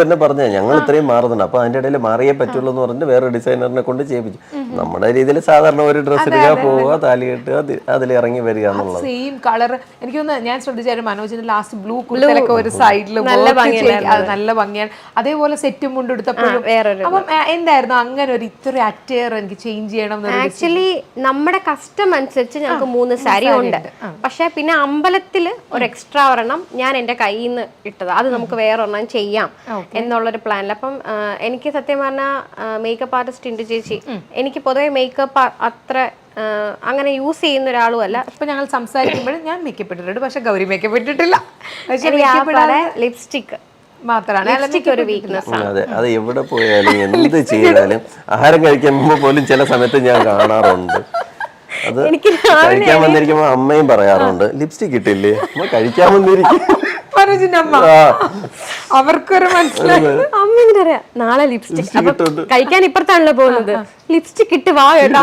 തന്നെ പറഞ്ഞ ഞങ്ങൾ ഇത്രയും മാറുന്നുണ്ട്. അപ്പൊ അതിന്റെ ഇടയിൽ മാറിയേ പറ്റുള്ളൂ എന്ന് പറഞ്ഞിട്ട് വേറെ ഡിസൈനറിനെ കൊണ്ട് ചെയ്യിപ്പിച്ചു. നമ്മുടെ രീതിയിൽ സാധാരണ ഒരു ഡ്രസ്സ് ഇടുക പോവുക താലി കെട്ടുക അതിൽ ഇറങ്ങി വരിക എന്നുള്ളത്. സെയിം കളർ എനിക്ക് തോന്നുന്നു ഞാൻ ശ്രദ്ധിച്ചായിരുന്നു മനോജിന്റെ ലാസ്റ്റ് ബ്ലൂ കുർത്തലൊക്കെ ഒരു സൈഡിൽ നല്ല ഭംഗിയാണ്. അതേപോലെ സെറ്റും കൊണ്ട് എടുത്തപ്പോഴും വേറെ അപ്പം എന്തായിരുന്നു അങ്ങനെ ഒരു ഇത്ര അറ്റയർ എനിക്ക് ചേഞ്ച് ചെയ്യണം എന്നൊരു ആക്ച്വലി നമ്മുടെ കസ്റ്റം അനുസരിച്ച് ഞങ്ങൾക്ക് മൂന്ന് സാരി ഉണ്ട്. പക്ഷെ പിന്നെ അമ്പലത്തിൽ ഒരു എക്സ്ട്രാ ഒരെണ്ണം ഞാൻ എന്റെ കയ്യിൽ നിന്ന് ഇട്ടത്. അത് നമുക്ക് വേറെ ഒരെണ്ണം ചെയ്യാം. എന്നുള്ളൊരു പ്ലാനിൽ അപ്പം എനിക്ക് സത്യം പറഞ്ഞാൽ മേക്കപ്പ് ആർട്ടിസ്റ്റ് ഉണ്ട് ചേച്ചി. എനിക്ക് പൊതുവെ മേക്കപ്പ് അത്ര അങ്ങനെ യൂസ് ചെയ്യുന്ന ഒരാളും അല്ല. ഇപ്പൊ ഞങ്ങൾ സംസാരിക്കുമ്പോൾ ഞാൻ മേക്കപ്പ് ഇട്ടിട്ടുണ്ട്. പക്ഷെ ഗൗരി മേക്കപ്പ് ഇട്ടിട്ടില്ല. ലിപ്സ്റ്റിക് മാത്രമാണ് ലിപ്സ്റ്റിക് ഒരു വീക്ക്നെസ് ഉം, അതെ അത് എവിടെ പോയാലും എന്ത് ചെയ്താലും ആഹാരം കഴിക്കാൻ മുമ്പ് പോലും ചില സമയത്ത് ഞാൻ കാണാറുണ്ട്. അത് എനിക്ക് കഴിക്കാൻ വന്നിരിക്കുമ്പോ അമ്മയും പറയാറുണ്ട് ലിപ്സ്റ്റിക് ഇട്ടില്ലേ? അമ്മ കഴിക്കാൻ വന്നിരിക്കും മനോജിന്റെ അമ്മ. അവർക്കൊരു മനസ്സിലായി. അമ്മ നാളെ ലിപ്സ്റ്റിക്. അപ്പൊ. കഴിക്കാൻ ഇപ്പുറത്താണല്ലോ പോകുന്നത്. ലിപ്സ്റ്റിക് ഇട്ട് വാ കേട്ടോ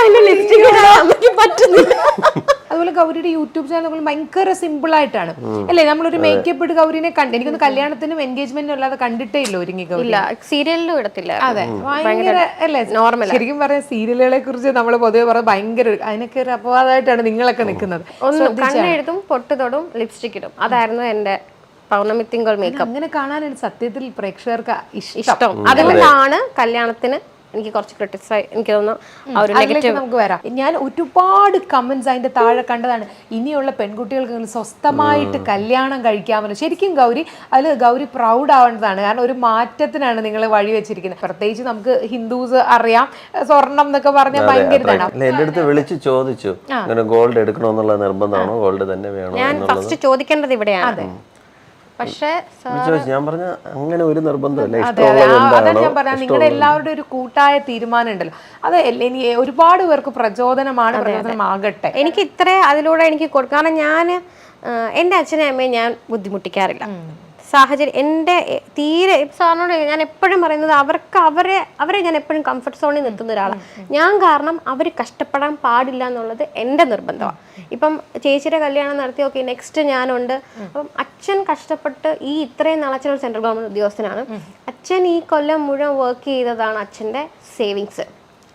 അതിന്റെ ലിപ്സ്റ്റിക് അമ്മയ്ക്ക് പറ്റുന്നില്ല. അതുപോലെ ഗൗരിയുടെ യൂട്യൂബ് ചാനൽ ഭയങ്കര സിമ്പിൾ ആയിട്ടാണ്. അല്ലേ? നമ്മളൊരു മേക്കപ്പ് ഇട്ട് ഗൗരിനെ കണ്ട് എനിക്കൊന്ന് കല്യാണത്തിനും എൻഗേജ്മെന്റിനും അല്ലാതെ കണ്ടിട്ടേ ഇല്ല ഒരുങ്ങി ഗൗരി. ഇല്ല സീരിയലിലും ഇടത്തില്ല. അതെ. ഭയങ്കര അല്ലേ? നോർമൽ. ശരിക്കും പറയാം സീരിയലുകളെ കുറിച്ച് നമ്മൾ പൊതുവെ പറയാം ഭയങ്കര അതിനൊക്കെ ഒരു അപവാദമായിട്ടാണ് നിങ്ങളൊക്കെ നിൽക്കുന്നത്. ഒന്നും കണ്ണെഴുതും പൊട്ട് തൊടും ലിപ്സ്റ്റിക് ഇടും. അതായിരുന്നു എന്റെ പൗർണമി തിങ്കൾ മേക്കപ്പ് അങ്ങനെ കാണാനാണ് സത്യത്തിൽ പ്രേക്ഷകർക്ക് ഇഷ്ടം. ഇഷ്ടം. അതുകൊണ്ടാണ് കല്യാണത്തിന് എനിക്ക് കുറച്ച് ക്രിട്ടിസൈ എനിക്ക് തോന്നുന്നു ആ ഒരു നെഗറ്റീവ് നമുക്ക് വരാം. ഞാൻ ഒരുപാട് കമന്റ്സ് അതിന്റെ താഴെ കണ്ടതാണ്. ഇനിയുള്ള പെൺകുട്ടികൾക്ക് സ്വസ്ഥമായിട്ട് കല്യാണം കഴിക്കാമല്ലോ ശരിക്കും ഗൗരി അതിൽ ഗൗരി പ്രൗഡ് ആവേണ്ടതാണ് കാരണം ഒരു മാറ്റത്തിനാണ് നിങ്ങൾ വഴി വെച്ചിരിക്കുന്നത്. പ്രത്യേകിച്ച് നമുക്ക് ഹിന്ദുസ് അറിയാം. സ്വർണം എന്നൊക്കെ പറഞ്ഞാൽ ഭയങ്കര ഇതാണ് അല്ല എന്റെ അടുത്ത് വിളിച്ച് ചോദിച്ചു. ഇങ്ങനെ ഗോൾഡ് എടുക്കണമെന്നുള്ള നിർബന്ധമാണോ? ഗോൾഡ് തന്നെ വേണോ ഞാൻ ഫസ്റ്റ് ചോദിക്കേണ്ടത് ഇവിടെയാണ്. പക്ഷേ ഞാൻ പറഞ്ഞ അങ്ങനെ ഒരു നിർബന്ധമില്ല. അതാണ് ഞാൻ പറയാം നിങ്ങളുടെ എല്ലാവരുടെ ഒരു കൂട്ടായ തീരുമാനം ഉണ്ടല്ലോ അത് ഇനി ഒരുപാട് പേർക്ക് പ്രചോദനമാണ് പ്രചോദനമാകട്ടെ. എനിക്ക് ഇത്ര അതിലൂടെ എനിക്ക് കൊടുക്കും കാരണം ഞാൻ എന്റെ അച്ഛനെ അമ്മയെ ഞാൻ ബുദ്ധിമുട്ടിക്കാറില്ല. സാഹചര്യം എന്റെ തീരെ സാറിനോട് ഞാൻ എപ്പോഴും പറയുന്നത് അവർക്ക് അവരെ അവരെ ഞാൻ എപ്പോഴും കംഫർട്ട് സോണിൽ നിർത്തുന്ന ഒരാളാണ് ഞാൻ കാരണം അവർ കഷ്ടപ്പെടാൻ പാടില്ല എന്നുള്ളത് എന്റെ നിർബന്ധമാണ് ഇപ്പം ചേച്ചിയുടെ കല്യാണം നടത്തി ഓക്കെ നെക്സ്റ്റ് ഞാനുണ്ട്. അപ്പം അച്ഛൻ കഷ്ടപ്പെട്ട് ഈ ഇത്രയും നാൾ ഒരു സെൻട്രൽ ഗവൺമെന്റ് ഉദ്യോഗസ്ഥനാണ്. അച്ഛൻ ഈ കൊല്ലം മുഴുവൻ വർക്ക് ചെയ്തതാണ് അച്ഛന്റെ സേവിങ്സ്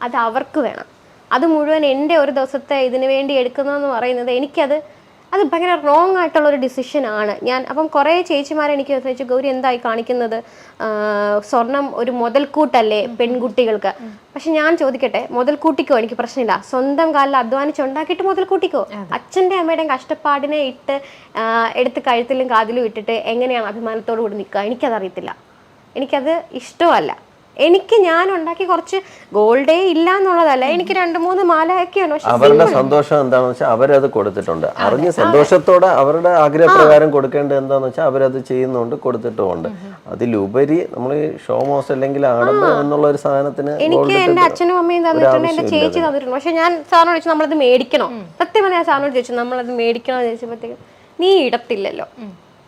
അത് അവർക്ക് വേണം. അത് മുഴുവൻ എന്റെ ഒരു ദിവസത്തെ ഇതിനു വേണ്ടി എടുക്കുന്നതെന്ന് പറയുന്നത് എനിക്കത് അത് ഭയങ്കര റോങ് ആയിട്ടുള്ള ഒരു ഡിസിഷൻ ആണ്. ഞാൻ അപ്പം കുറേ ചേച്ചിമാരെ എനിക്ക് ചോദിച്ചു ഗൗരി എന്തായി കാണിക്കുന്നത്? സ്വർണം ഒരു മുതൽക്കൂട്ടല്ലേ പെൺകുട്ടികൾക്ക്? പക്ഷെ ഞാൻ ചോദിക്കട്ടെ മുതൽക്കൂട്ടിക്കോ? എനിക്ക് പ്രശ്നമില്ല. സ്വന്തം കാലിൽ അധ്വാനിച്ച് ഉണ്ടാക്കിയിട്ട് മുതൽക്കൂട്ടിക്കോ? അച്ഛന്റെ അമ്മയുടെയും കഷ്ടപ്പാടിനെ ഇട്ട് എടുത്ത് കഴുത്തിലും കാതിലും ഇട്ടിട്ട് എങ്ങനെയാണ് അഭിമാനത്തോടു കൂടി നിൽക്കുക? എനിക്കതറിയത്തില്ല. എനിക്കത് ഇഷ്ടമല്ല. എനിക്ക് ഞാൻ ഉണ്ടാക്കി കുറച്ച് ഗോൾഡേ ഇല്ല എന്നുള്ളതല്ല എനിക്ക് രണ്ട് മൂന്ന് മാലയൊക്കെയാണ് പക്ഷെ അവരുടെ സന്തോഷം എന്താണെന്ന് വെച്ചാൽ അവരത് കൊടുത്തിട്ടുണ്ട്. അറിഞ്ഞ സന്തോഷത്തോടെ അവരുടെ ആഗ്രഹപ്രകാരം കൊടുക്കേണ്ടത് എന്താന്ന് വെച്ചാൽ അവരത് ചെയ്യുന്നുണ്ട് കൊടുത്തിട്ടുമുണ്ട്. അതിലുപരി നമ്മൾ ഷോ മോസ് അല്ലെങ്കിൽ ആഡംബരം എന്നുള്ള ഒരു സാധനത്തിന് എനിക്ക് എന്റെ അച്ഛനും അമ്മയും തന്നിട്ടുണ്ട് എന്റെ ചേച്ചി തന്നിട്ടുണ്ട്. പക്ഷെ ഞാൻ സാറിനോട് ചോദിച്ചു നമ്മളത് മേടിക്കണോ? സത്യം പറഞ്ഞാൽ ഞാൻ സാറിനോട് ചോദിച്ചു നമ്മളത് മേടിക്കണോ? എന്ന് ചോദിച്ചപ്പോഴത്തേക്കും നീ ഇടത്തില്ലല്ലോ.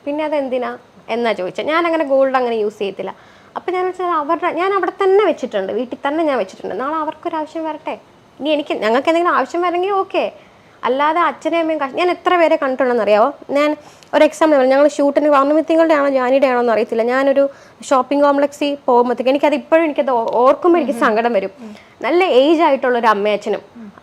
പിന്നെ അത് എന്തിനാ എന്നാ ചോദിച്ചത്. ഞാൻ അങ്ങനെ ഗോൾഡ് അങ്ങനെ യൂസ് ചെയ്യത്തില്ല. അപ്പൊ ഞാൻ വെച്ചാൽ അവരുടെ ഞാൻ അവിടെ തന്നെ വെച്ചിട്ടുണ്ട് വീട്ടിൽ തന്നെ ഞാൻ വെച്ചിട്ടുണ്ട്. നാളെ അവർക്കൊരു ആവശ്യം വരട്ടെ? ഇനി എനിക്ക് ഞങ്ങൾക്ക് എന്തെങ്കിലും ആവശ്യം വരെങ്കിൽ ഓക്കെ. അല്ലാതെ അച്ഛനെയും അമ്മയും കഷ്ട- ഞാൻ എത്ര പേരെ കണ്ടിട്ടുണ്ടെന്ന് അറിയാമോ ഞാൻ ഒരു എക്സാമ്പിൾ പറഞ്ഞു ഞങ്ങൾ ഷൂട്ടിന് പൗർണമിത്തിങ്ങളുടെ ആണോ ജാനിയുടെ ആണോ എന്ന് അറിയത്തില്ല. ഞാനൊരു ഷോപ്പിംഗ് കോംപ്ലക്സിൽ പോകുമ്പോഴത്തേക്ക് എനിക്കത് ഇപ്പോഴും എനിക്കത് ഓർക്കുമ്പോൾ എനിക്ക് സങ്കടം വരും. നല്ല ഏജ് ആയിട്ടുള്ള ഒരു അമ്മയച്ഛനും.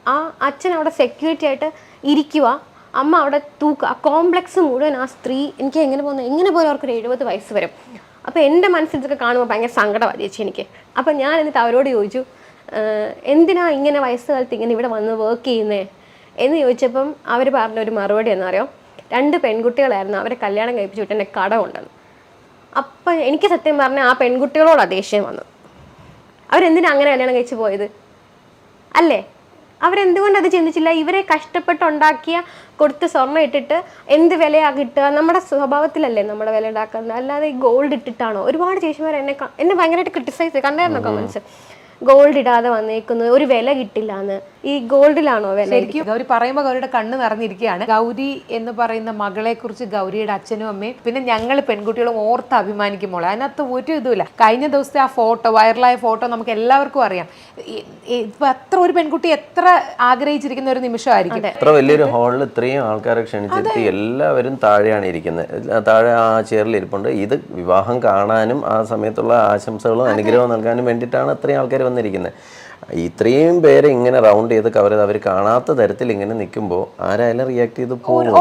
ആ അച്ഛൻ അവിടെ സെക്യൂരിറ്റി ആയിട്ട് ഇരിക്കുക അമ്മ അവിടെ തൂക്കുക. ആ കോംപ്ലക്സ് മുഴുവൻ ആ സ്ത്രീ എനിക്ക് എങ്ങനെ പോകുന്നത് എങ്ങനെ പോലും അവർക്കൊരു എഴുപത് വയസ്സ് വരും. അപ്പോൾ എന്റെ മനസ്സിൽ ഇതൊക്കെ കാണുമ്പോൾ ഭയങ്കര സങ്കടമാണ് ചേച്ചി എനിക്ക്. അപ്പം ഞാൻ എന്നിട്ട് അവരോട് ചോദിച്ചു "ഏഹ്, എന്തിനാ ഇങ്ങനെ വയസ്സുകാലത്ത് ഇങ്ങനെ ഇവിടെ വന്ന് വർക്ക് ചെയ്യുന്നേ? എന്ന് ചോദിച്ചപ്പം അവർ പറഞ്ഞ ഒരു മറുപടി എന്ന് പറയാം രണ്ട് പെൺകുട്ടികളായിരുന്നു അവരെ കല്യാണം കഴിപ്പിച്ചു വിട്ട് എന്റെ കടമുണ്ടെന്ന് അപ്പം എനിക്ക് സത്യം പറഞ്ഞാൽ ആ പെൺകുട്ടികളോടാണ് ദേഷ്യം വന്നത്. അവരെന്തിനാ അങ്ങനെ കല്യാണം കഴിച്ച് പോയത്? അല്ലേ? അവരെന്തുകൊണ്ട് അത് ചിന്തിച്ചില്ല? ഇവരെ കഷ്ടപ്പെട്ടുണ്ടാക്കിയ കൊടുത്ത് സ്വർണം ഇട്ടിട്ട് എന്ത് വിലയാ കിട്ടുക? നമ്മുടെ സ്വഭാവത്തിലല്ലേ നമ്മുടെ വില ഉണ്ടാക്കുന്നത്? അല്ലാതെ ഈ ഗോൾഡ് ഇട്ടിട്ടാണോ? ഒരുപാട് ചേച്ചിമാർ എന്നെ എന്നെ ഭയങ്കരമായിട്ട് ക്രിട്ടിസൈസ് ചെയ്ത്. കണ്ടായിരുന്നു കമൻസ് ഗോൾഡ് ഇടാതെ വന്നേക്കുന്നത് ഒരു വില കിട്ടില്ല എന്ന് ഈ ഗോൾഡിലാണോ വില ശരിക്കും ഗൗരി പറയുമ്പോൾ ഗൗരിയുടെ കണ്ണ് നിറഞ്ഞിരിക്കുകയാണ്. ഗൗരി എന്ന് പറയുന്ന മകളെ കുറിച്ച് ഗൗരിയുടെ അച്ഛനും അമ്മയും പിന്നെ ഞങ്ങൾ പെൺകുട്ടികളും ഓർത്ത് അഭിമാനിക്കുമ്പോൾ അതിനകത്ത് ഒരു ഇതുമില്ല. കഴിഞ്ഞ ദിവസത്തെ ആ ഫോട്ടോ വൈറലായ ഫോട്ടോ നമുക്ക് എല്ലാവർക്കും അറിയാം. ഇപ്പൊ അത്ര ഒരു പെൺകുട്ടി എത്ര ആഗ്രഹിച്ചിരിക്കുന്ന ഒരു നിമിഷമായിരിക്കും. അത്ര വലിയൊരു ഹാളിൽ ഇത്രയും ആൾക്കാരെ ക്ഷണിച്ചെത്തി എല്ലാവരും താഴെയാണ് ഇരിക്കുന്നത്. താഴെ ആ ചെയറിൽ ഇരിപ്പുണ്ട്. ഇത് വിവാഹം കാണാനും ആ സമയത്തുള്ള ആശംസകളും അനുഗ്രഹവും നൽകാനും വേണ്ടിയിട്ടാണ് അത്രയും ആൾക്കാർ വന്നിരിക്കുന്നത് ഇത്രയും പേരെ ഇങ്ങനെ റൗണ്ട് ചെയ്ത് കവർ ചെയ്ത് അവർ കാണാത്ത തരത്തിൽ ഇങ്ങനെ നിൽക്കുമ്പോൾ ആരായാലും റിയാക്ട് ചെയ്ത് പോകും.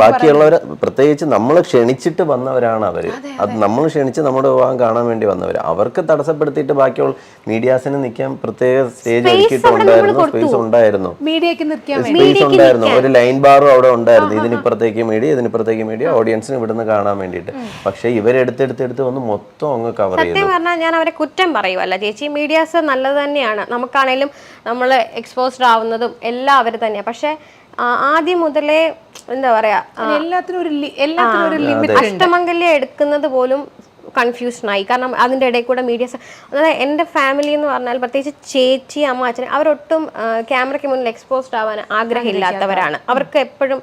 ബാക്കിയുള്ളവർ പ്രത്യേകിച്ച് നമ്മൾ ക്ഷണിച്ചിട്ട് വന്നവരാണ് അവർ അത് നമ്മൾ ക്ഷണിച്ച് നമ്മുടെ വിവാഹം കാണാൻ വേണ്ടി വന്നവർ അവർക്ക് തടസ്സപ്പെടുത്തിയിട്ട് ബാക്കിയുള്ള മീഡിയാസിന് നിൽക്കാൻ പ്രത്യേക സ്റ്റേജ് ഒരുക്കിയിട്ടുണ്ടായിരുന്നു സ്പേസ് ഉണ്ടായിരുന്നു. സ്പേസ് ഉണ്ടായിരുന്നു. ഒരു ലൈൻ ബാറും അവിടെ ഉണ്ടായിരുന്നു. ഇതിനിപ്പുറത്തേക്ക് മീഡിയ ഇതിനിപ്പുറത്തേക്ക് മീഡിയ ഓഡിയൻസിന് ഇവിടുന്ന് കാണാൻ വേണ്ടിയിട്ട്. പക്ഷേ ഇവരെടുത്തെടുത്തെടുത്ത് വന്ന് മൊത്തം അങ്ങ് കവർ ചെയ്തു. ഞാൻ അവരെ കുറ്റം പറയുമല്ല ചേച്ചി മീഡിയാസ് നല്ലത് തന്നെയാണ്. നമുക്കാണേലും നമ്മൾ എക്സ്പോസ്ഡ് ആവുന്നതും എല്ലാം അവർ തന്നെയാണ് പക്ഷേ ആദ്യം മുതലേ എന്താ പറയാ എല്ലാത്തിനും ഒരു എല്ലാത്തിനും ഒരു ലിമിറ്റ് അഷ്ടമംഗല്യം എടുക്കുന്നത് പോലും കൺഫ്യൂഷനായി കാരണം അതിന്റെ ഇടയിൽ കൂടെ മീഡിയസ് അതായത് എന്റെ ഫാമിലി എന്ന് പറഞ്ഞാൽ പ്രത്യേകിച്ച് ചേച്ചി അമ്മ അച്ഛൻ അവരൊട്ടും ക്യാമറയ്ക്ക് മുന്നിൽ എക്സ്പോസ്ഡ് ആവാൻ ആഗ്രഹമില്ലാത്തവരാണ്. അവർക്ക് എപ്പോഴും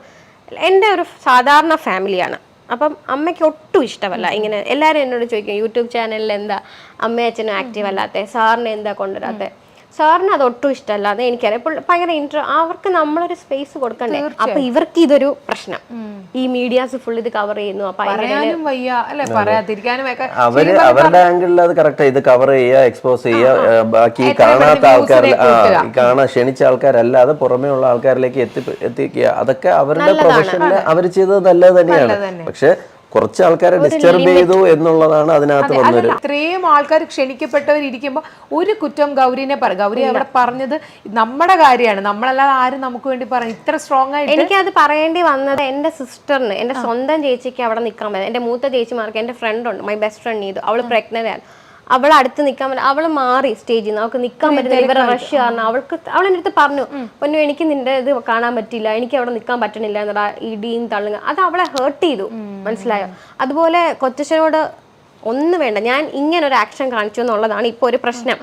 എന്റെ ഒരു സാധാരണ ഫാമിലിയാണ് അപ്പം അമ്മയ്ക്ക് ഒട്ടും ഇഷ്ടമല്ല. ഇങ്ങനെ എല്ലാവരും എന്നോട് ചോദിക്കും യൂട്യൂബ് ചാനലിൽ എന്താ? അമ്മയച്ഛനും ആക്റ്റീവ് അല്ലാത്ത സാറിന് എന്താ കൊണ്ടുവരാത്തെ? സാറിന് അത് ഒട്ടും ഇഷ്ടമല്ല. അത് എനിക്കറിയാം. ഇപ്പോൾ ഭയങ്കര ഇൻട്രോ അവർക്ക് നമ്മളൊരു സ്പേസ് കൊടുക്കണ്ടേ? അപ്പൊ ഇവർക്ക് ഇതൊരു പ്രശ്നം. ഈ മീഡിയാസ് ഫുൾ ഇത് കവർ ചെയ്യുന്നു. അവർ അവരുടെ ആംഗിളിൽ അത് കറക്റ്റ് ഇത് കവർ ചെയ്യുക എക്സ്പോസ് ചെയ്യുക ബാക്കി കാണാത്ത ആൾക്കാർ കാണാൻ ക്ഷണിച്ച ആൾക്കാരല്ലാതെ പുറമേ ഉള്ള ആൾക്കാരിലേക്ക് എത്തി എത്തിക്കുക. അതൊക്കെ അവരുടെ പ്രൊഫഷനിൽ അവർ ചെയ്തത് നല്ലത് തന്നെയാണ്. പക്ഷെ കുറച്ച് ആൾക്കാരെ ഡിസ്റ്റർബ് ചെയ്തു എന്നുള്ളതാണ് അതിനകത്ത് വന്നൊരു ഇത്രയും ആൾക്കാർ ക്ഷണിക്കപ്പെട്ടവരിയ്ക്കുമ്പോൾ ഒരു കുറ്റം ഗൗരിനെ പറ ഗൗരി അവിടെ പറഞ്ഞത് നമ്മുടെ കാര്യമാണ്. നമ്മളല്ലാതെ ആരും നമുക്ക് വേണ്ടി പറയും ഇത്ര സ്ട്രോങ് ആയിട്ട് എനിക്കത് പറയേണ്ടി വന്നത് എന്റെ സിസ്റ്ററിന് എന്റെ സ്വന്തം ചേച്ചിക്ക് അവിടെ നിൽക്കാൻ പറ്റും എന്റെ മൂത്ത ചേച്ചിമാർക്ക് എന്റെ ഫ്രണ്ട് ഉണ്ട്. മൈ ബെസ്റ്റ് ഫ്രണ്ട് ചെയ്തു അവൾ പ്രഗ്നന്റ് ആണ്. അവൾ അടുത്ത് നിൽക്കാൻ പറ്റില്ല അവൾ മാറി സ്റ്റേജിൽ നിന്ന് അവൾക്ക് നിൽക്കാൻ പറ്റില്ല ഇവരെ റഷ് കാരണം അവൾക്ക് അവൾ എന്റെ അടുത്ത് പറഞ്ഞു പൊന്നു എനിക്ക് നിന്റെ ഇത് കാണാൻ പറ്റില്ല എനിക്ക് അവിടെ നിൽക്കാൻ പറ്റണില്ല എന്നടാ ഇടിയും തള്ളുക അത് അവളെ ഹേർട്ട് ചെയ്തു. മനസ്സിലായോ? അതുപോലെ കൊച്ചച്ഛനോട് ഒന്നും വേണ്ട. ഞാൻ ഇങ്ങനെ ഒരു ആക്ഷൻ കാണിച്ചു എന്നുള്ളതാണ് ഇപ്പൊ ഒരു പ്രശ്നം.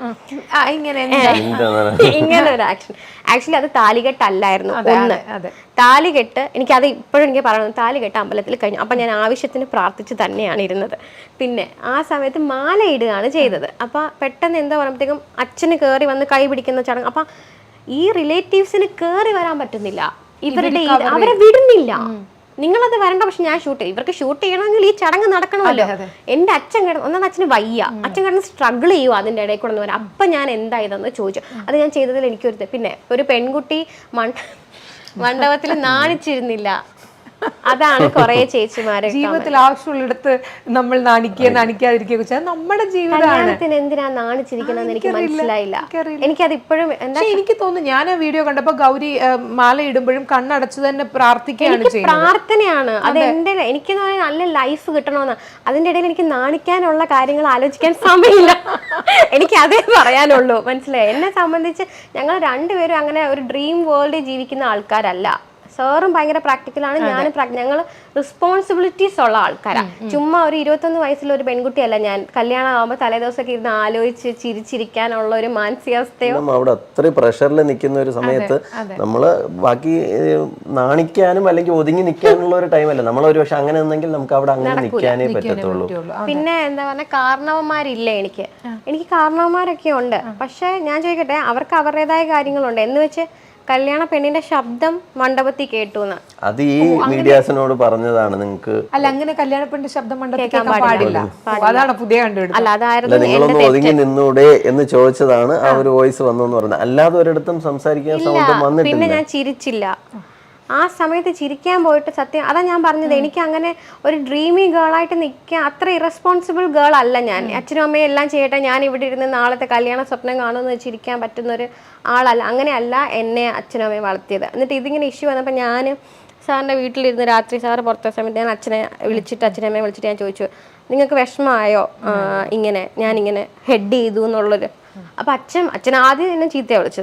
ഇങ്ങനെ ഒരു ആക്ഷൻ ആക്ച്വലി അത്? താലികെട്ടല്ലായിരുന്നു. ഒന്ന്. അതെ. താലികെട്ട് എനിക്കത് ഇപ്പോഴും എനിക്ക് പറയുന്നത് താലികെട്ട് അമ്പലത്തിൽ കഴിഞ്ഞു. അപ്പം ഞാൻ ആവശ്യത്തിന് പ്രാർത്ഥിച്ചു തന്നെയാണ് ഇരുന്നത്. പിന്നെ ആ സമയത്ത് മാല ഇടുകയാണ് ചെയ്തത്. അപ്പം പെട്ടെന്ന് എന്താ പറയുമ്പോഴത്തേക്കും അച്ഛന് കയറി വന്ന് കൈ പിടിക്കുന്ന ചടങ്ങ്. അപ്പം ഈ റിലേറ്റീവ്സിന് കയറി വരാൻ പറ്റുന്നില്ല. ഇവരുടെ അവരെ വിടുന്നില്ല. നിങ്ങളത് വരണ്ട പക്ഷെ ഞാൻ ഷൂട്ട് ചെയ്യും. ഇവർക്ക് ഷൂട്ട് ചെയ്യണമെങ്കിൽ ഈ ചടങ്ങ് നടക്കണമല്ലോ. എന്റെ അച്ഛൻ കിടന്ന് ഒന്നാമത് അച്ഛന് വയ്യ. അച്ഛൻ കിടന്ന് സ്ട്രഗിൾ ചെയ്യുക അതിന്റെ ഇടയിൽ കൂടെ വരാം അപ്പൊ ഞാൻ എന്താ ഇതെന്ന് ചോദിച്ചു അത് ഞാൻ ചെയ്തതിൽ എനിക്കൊരു പിന്നെ ഒരു പെൺകുട്ടി മണ്ഡ മണ്ഡപത്തിൽ നാണിച്ചിരുന്നില്ല. അതാണ് കുറെ ചേച്ചിമാരെ ജീവിതത്തിൽ ആവശ്യമുള്ളിടത്ത് നമ്മൾ നാണിക്കുക നാണിക്കാതിരിക്കുക വെച്ചാൽ നമ്മുടെ ജീവിതത്തിന് എന്തിനാ നാണിച്ചിരിക്കണം എനിക്ക് മനസ്സിലായില്ല. എനിക്കത് ഇപ്പോഴും എന്താ എനിക്ക് തോന്നുന്നു ഞാൻ ആ വീഡിയോ കണ്ടപ്പോ ഗൗരി മാല ഇടുമ്പോഴും കണ്ണടച്ചു തന്നെ പ്രാർത്ഥിക്കുകയാണ് എനിക്ക് പ്രാർത്ഥനയാണ്. അത് എന്റെ എനിക്ക് നല്ല ലൈഫ് കിട്ടണമെന്ന്. അതിന്റെ ഇടയിൽ എനിക്ക് നാണിക്കാനുള്ള കാര്യങ്ങൾ ആലോചിക്കാൻ സമയമില്ല. എനിക്ക് അതേ പറയാനുള്ളൂ. മനസ്സിലായി? എന്നെ സംബന്ധിച്ച് ഞങ്ങൾ രണ്ടുപേരും അങ്ങനെ ഒരു ഡ്രീം വേൾഡിൽ ജീവിക്കുന്ന ആൾക്കാരല്ല. സാറും ഭയങ്കര പ്രാക്ടിക്കലാണ് ഞാനും ഞങ്ങൾ റെസ്പോൺസിബിലിറ്റീസ് ഉള്ള ആൾക്കാരാണ് ചുമ്മാ ഒരു ഇരുപത്തൊന്ന് വയസ്സുള്ള ഒരു പെൺകുട്ടിയല്ല ഞാൻ. കല്യാണം ആകുമ്പോൾ തലേദിവസമൊക്കെ ഇരുന്ന് ആലോചിച്ച് ചിരിച്ചിരിക്കാനുള്ള ഒരു മാനസികാവസ്ഥയോ അവിടെ അത്രയും പ്രഷറിൽ നിൽക്കുന്ന ഒരു സമയത്ത് നമ്മൾ ബാക്കി നാണിക്കാനും അല്ലെങ്കിൽ ഒതുങ്ങി നിൽക്കാനുള്ള ഒരു ടൈമല്ല നമ്മൾ ഒരു പക്ഷെ അങ്ങനെ നിന്നെങ്കിൽ നമുക്ക് അവിടെ അങ്ങനെ നിൽക്കാനേ പറ്റത്തുള്ളൂ. പിന്നെ എന്താ പറഞ്ഞ കാരണവന്മാരില്ല എനിക്ക്? എനിക്ക് കാരണവന്മാരൊക്കെ ഉണ്ട്. പക്ഷെ ഞാൻ ചോദിക്കട്ടെ അവർക്ക് അവരുടേതായ കാര്യങ്ങളുണ്ട്. എന്ന് വെച്ച് കല്യാണ പെണ്ണിന്റെ ശബ്ദം മണ്ഡപത്തിൽ കേട്ടു എന്ന്. അത് ഈ മീഡിയാസിനോട് പറഞ്ഞതാണ് നിങ്ങൾക്ക് അല്ല അങ്ങനെ കല്യാണ പെണ്ണിന്റെ ശബ്ദം മണ്ഡപത്തിൽ കേൾക്കാൻ പാടില്ല. അതാണ് പുതിയ കണ്ടുപിടുത്തം. അല്ല അതായിരുന്നു നിങ്ങളൊന്ന് ഒതുങ്ങി നിന്നൂടെ എന്ന് ചോദിച്ചതാണ് ആ ഒരു വോയിസ് വന്നു പറഞ്ഞത്. അല്ലാതെ ഒരിടത്തും സംസാരിക്കാൻ സൗണ്ട് പിന്നെ ഞാൻ ചിരിച്ചില്ല. ആ സമയത്ത് ചിരിക്കാൻ പോയിട്ട് സത്യം അതാ ഞാൻ പറഞ്ഞത് എനിക്ക് അങ്ങനെ ഒരു ഡ്രീമി ഗേളായിട്ട് നിൽക്കാൻ അത്ര ഇറസ്പോൺസിബിൾ ഗേൾ അല്ല ഞാൻ. അച്ഛനും അമ്മയും എല്ലാം ചെയ്യട്ടെ ഞാൻ ഇവിടെ ഇരുന്ന് നാളത്തെ കല്യാണ സ്വപ്നം കാണുമെന്ന് വെച്ചിരിക്കാൻ പറ്റുന്ന ഒരു ആളല്ല. അങ്ങനെയല്ല എന്നെ അച്ഛനും അമ്മയും വളർത്തിയത്. എന്നിട്ട് ഇതിങ്ങനെ ഇഷ്യൂ വന്നപ്പോൾ ഞാൻ സാറിന്റെ വീട്ടിലിരുന്ന് രാത്രി സാറ് പുറത്തെ സമയത്ത് ഞാൻ അച്ഛനെ വിളിച്ചിട്ട് അച്ഛനെ അമ്മയെ വിളിച്ചിട്ട് ഞാൻ ചോദിച്ചു നിങ്ങൾക്ക് വിഷമമായോ? ഇങ്ങനെ ഞാനിങ്ങനെ ഹെഡ് ചെയ്തു എന്നുള്ളൊരു. അപ്പം അച്ഛൻ അച്ഛൻ ആദ്യം എന്നെ ചീത്തയാണ് വിളിച്ചത്.